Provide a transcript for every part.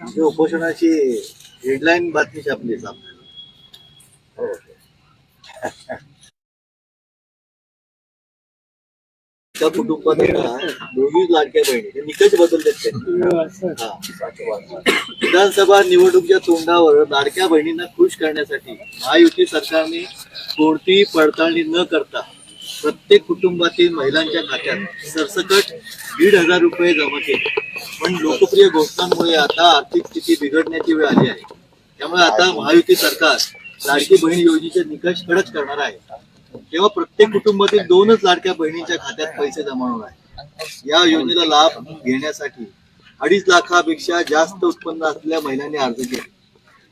ही उपोषणाची headline बातमी छापली हो त्या कुटुंबात दोन्ही लाडक्या बहिणी निकट निकष बदललेत विधानसभा निवडणुकीच्या तोंडावर लाडक्या बहिणींना खुश करण्यासाठी महायुती सरकारने कोणतीही पडताळणी न करता प्रत्येक कुटुंबातील महिलांच्या खात्यात सरसकट दीड हजार रुपये जमा केले. पण लोकप्रिय घोषणांमुळे आता आर्थिक स्थिती बिघडण्याची वेळ आली आहे. त्यामुळे आता महायुती सरकार लाडकी बहीण योजनेचे निकष कडक करणार आहे. तेव्हा प्रत्येक कुटुंबातील दोनच लाडक्या बहिणींच्या खात्यात पैसे जमा होणार आहे या योजनेला लाभ घेण्यासाठी अडीच लाखापेक्षा जास्त उत्पन्न असलेल्या महिलांनी अर्ज केले.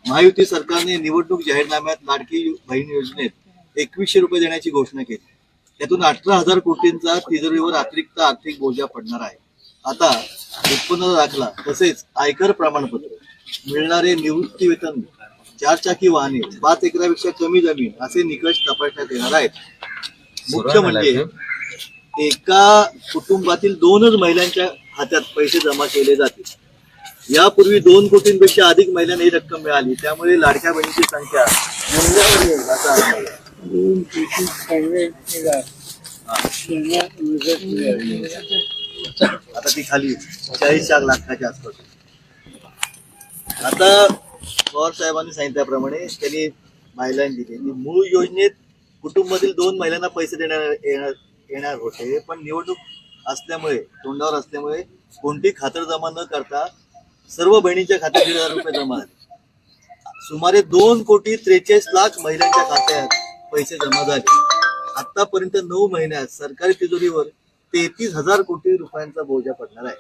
महायुती सरकारने निवडणूक जाहीरनाम्यात लाडकी बहीण योजनेत एकवीसशे रुपये देण्याची घोषणा केली. त्यातून अठरा हजार कोटींचा तिजोरीवर अतिरिक्त आर्थिक बोजा पडणार आहे. आता उत्पन्न दाखला तसेच आयकर प्रमाणपत्र मिळणारे निवृत्ती वेतन चार चाकी वाहने पाच एकरापेक्षा कमी जमीन असे निकष तपासण्यात येणार आहेत. मुख्य म्हणजे एका कुटुंबातील दोनच महिलांच्या खात्यात पैसे जमा केले जातील. यापूर्वी दोन कोटींपेक्षा अधिक महिलांना ही रक्कम मिळाली. त्यामुळे लाडक्या बहिणीची संख्या. आता ती खाली चाळीस चार लाखाच्या आसपास. आता पवार साहेबांनी सांगितल्याप्रमाणे त्यांनी महिलांनी दिली. मूळ योजनेत कुटुंबातील दोन महिलांना पैसे देणार येणार येणार होते. पण निवडणूक असल्यामुळे तोंडावर असल्यामुळे कोणती खातर जमा न करता सर्व बहिणींच्या खात्यात दीड हजार रुपये जमा झाले. सुमारे दोन कोटी त्रेचाळीस लाख महिलांच्या खात्यात पैसे जमा झाले. आतापर्यंत नऊ महिन्यात सरकारी तिजोरीवर तेहतीस हजार कोटी रुपयांचा बोजा पडणार आहे.